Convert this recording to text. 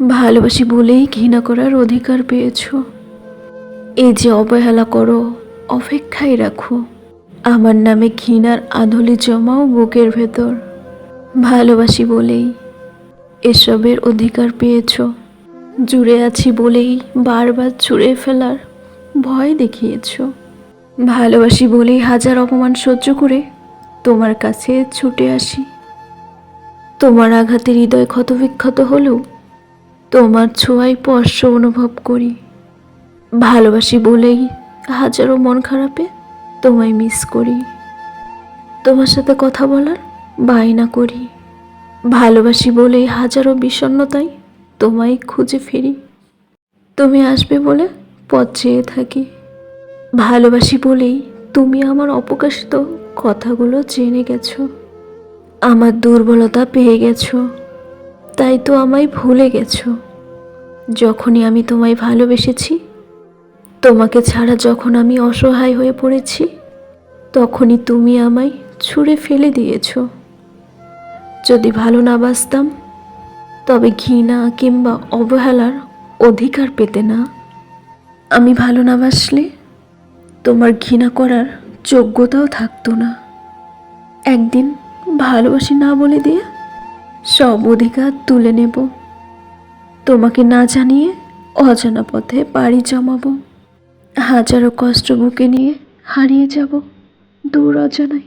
ভালোবাসি বলেই ঘৃণা করার অধিকার পেয়েছ। এই যে অবহেলা করো, অপেক্ষায় রাখো। আমার নামে ঘৃণার আধলি জমাও বুকের ভেতর। ভালোবাসি বলেই এসবের অধিকার পেয়েছ। জুড়ে আছি বলেই বারবার ছুঁড়ে ফেলার ভয় দেখিয়েছো। ভালোবাসি বলেই হাজার অপমান সহ্য করে তোমার কাছে ছুটে আসি। তোমার আঘাতে হৃদয় ক্ষতবিক্ষত হলেও তোমার ছোঁয়ায় স্পর্শ অনুভব করি। ভালোবাসি বলেই হাজারো মন খারাপে তোমায় মিস করি। তোমার সাথে কথা বলার বায়না করি। ভালোবাসি বলেই হাজারো বিষণ্ণতায় তোমায় খুঁজে ফিরি। তুমি আসবে বলে পথ চেয়ে থাকি। ভালোবাসি বলেই তুমি আমার অপ্রকাশিত কথাগুলো জেনে গেছো। আমার দুর্বলতা পেয়ে গেছো। তাই তো আমায় ভুলে গেছো। যখনই আমি তোমায় ভালোবেসেছি, তোমাকে ছাড়া যখন আমি অসহায় হয়ে পড়েছি, তখনই তুমি আমায় ছুঁড়ে ফেলে দিয়েছ। যদি ভালো না বাসতাম তবে ঘৃণা কিংবা অবহেলার অধিকার পেতে না। আমি ভালো না বাসলে তোমার ঘৃণা করার যোগ্যতাও থাকতো না। একদিন ভালোবাসি না বলে দিয়ে সব অধিকার তুলে নেব। তোমাকে না জানিয়ে অজানা পথে পাড়ি জমাবো। হাজারো কষ্ট বুকে নিয়ে হারিয়ে যাব দূর অজানায়।